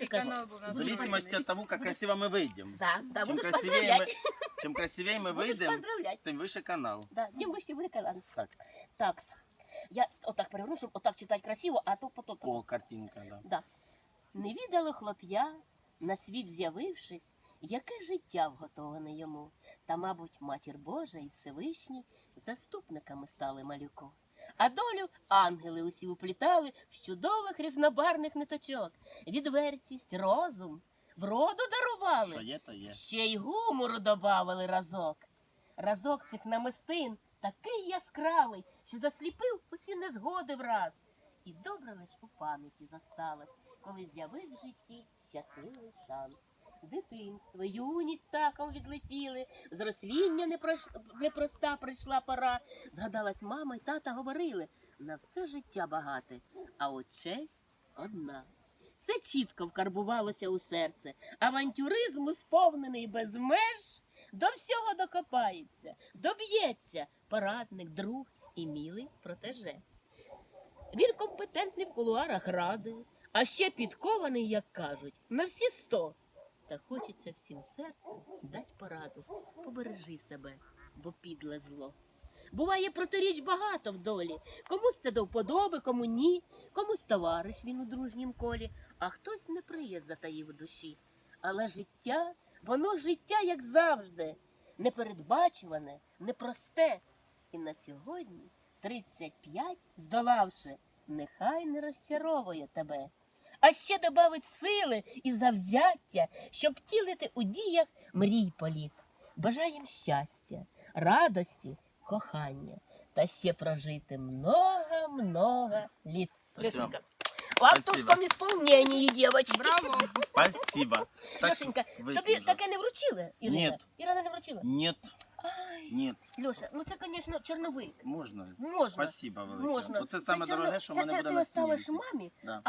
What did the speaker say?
Перший кажу. канал був у нас В зависимости от того, как красиво мы выйдем. Да, да, Чем будеш красивее, мы, поздравлять. чем красивее мы Будеш выйдем, поздравлять. тем выше канал. Да, тим вище буде канал. Так, Такс. Я отак переверну, щоб отак читати красиво, а то потім. о, картинка, да. Да. Не відало хлоп'я, на світ з'явившись, яке життя вготоване йому. Та, мабуть, матір Божа і Всевишній заступниками стали малюку. А долю ангели усі уплітали в чудових різнобарних ниточок. Відвертість, розум, вроду дарували. Що є, то є. Ще й гумору добавили разок. Разок цих намистин такий яскравий, що засліпив усі незгоди враз. І добре лиш у пам'яті зосталось, коли з'явив в житті щасливий шанс. Дитинство, юність таком відлетіли, з росління непрош- непроста прийшла пора. Згадалась мама й тата говорили на все життя багате, а от честь одна. Це чітко вкарбувалося у серце. Авантюризму сповнений без меж, до всього докопається, доб'ється порадник, друг і мілий протеже. Він компетентний в кулуарах ради, а ще підкований, як кажуть, на всі сто. Та хочеться всім серцем дать пораду. Побережи себе, бо підле зло. Буває протиріч багато в долі. Комусь це до вподоби, кому ні, комусь товариш він у дружнім колі, а хтось неприязнь затаїв у душі. Але життя, воно життя, як завжди, непередбачуване, непросте. І на сьогодні 35 здолавши, нехай не розчаровує тебе. А ще добавить сили і завзяття, щоб втілити у діях мрій політ. Бажаєм щастя, радості, кохання та ще прожити много-много літ. Лешенька, В авторському ісполненні, дівчатки. Браво! Спасибо. Так, Лешенька, тобі таке не вручили? Ірина? Ні. Ірина не вручила? Нет, Ай, нет, Льоша, ну це, звісно, чорновик. можна. Можна. Спасибо велике. Можна. Оце саме чорно- дороге, що в це мене буде ти на оставиш мамі, Да.